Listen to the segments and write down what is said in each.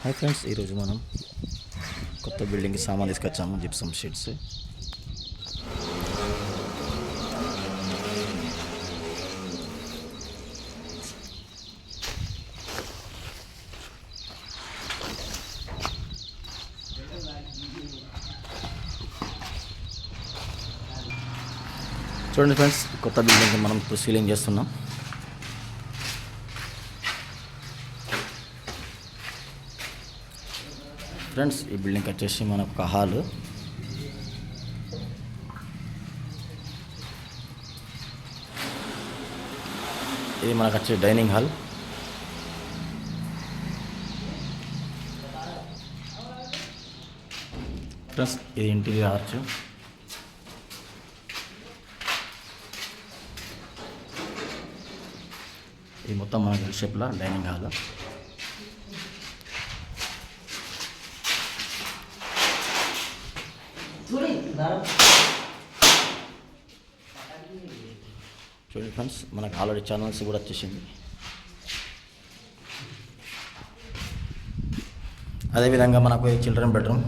Hi friends ఈరోజు మనం కొత్త బిల్డింగ్కి సామాన్ తీసుకొచ్చాము జిప్సమ్ షీట్స్ చూడండి ఫ్రెండ్స్ కొత్త బిల్డింగ్ మనం ఇప్పుడు సీలింగ్ చేస్తున్నాం. ఫ్రెండ్స్ ఈ బిల్డింగ్ వచ్చేసి మనకు ఒక హాల్ ఇది మనకు వచ్చే డైనింగ్ హాల్ ఫ్రెండ్స్ ఇది ఇంటీరియర్ ఆర్చ్ ఇది మొత్తం మనకి షేప్లో డైనింగ్ హాల్ చూడండి ఫ్రెండ్స్ మనకు ఆల్రెడీ ఛానల్స్ కూడా వచ్చేసింది. అదేవిధంగా మనకు చిల్డ్రన్ బెడ్రూమ్.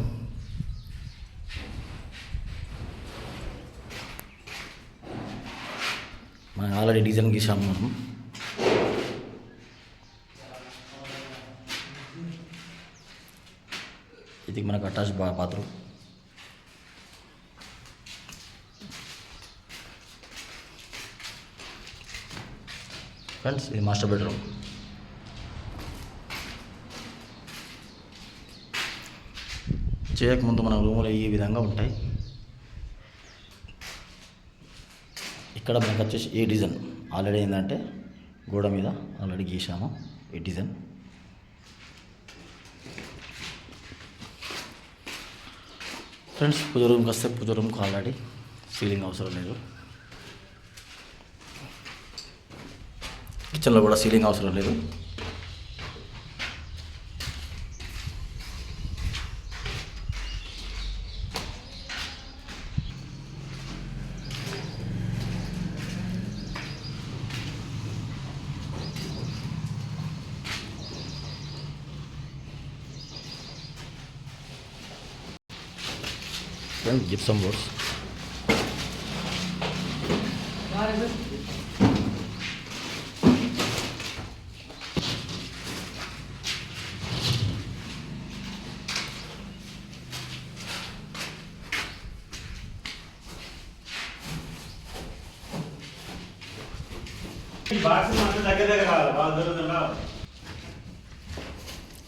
మనం ఆల్రెడీ డిజైన్ గీసాము మనం. ఇది మనకు అటాచ్ బా బాత్రూమ్. ఫ్రెండ్స్ ఇది మాస్టర్ బెడ్రూమ్ చేయకముందు మన రూములు ఈ విధంగా ఉంటాయి. ఇక్కడ మనకు వచ్చేసి ఏ డిజైన్. ఆల్రెడీ ఏంటంటే గోడ మీద ఆల్రెడీ గీసాము ఈ డిజైన్. ఫ్రెండ్స్ పూజ రూమ్కి వస్తే పూజ రూమ్కి ఆల్రెడీ సీలింగ్ అవసరం లేదు. కిచెన్లో కూడా సీలింగ్ అవసరం లేదు. జిప్సమ్ బోర్డ్స్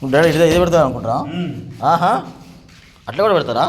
డాడీ ఇదే పెడతారు అనుకుంటారా ఆహా. అట్లా కూడా పెడతారా?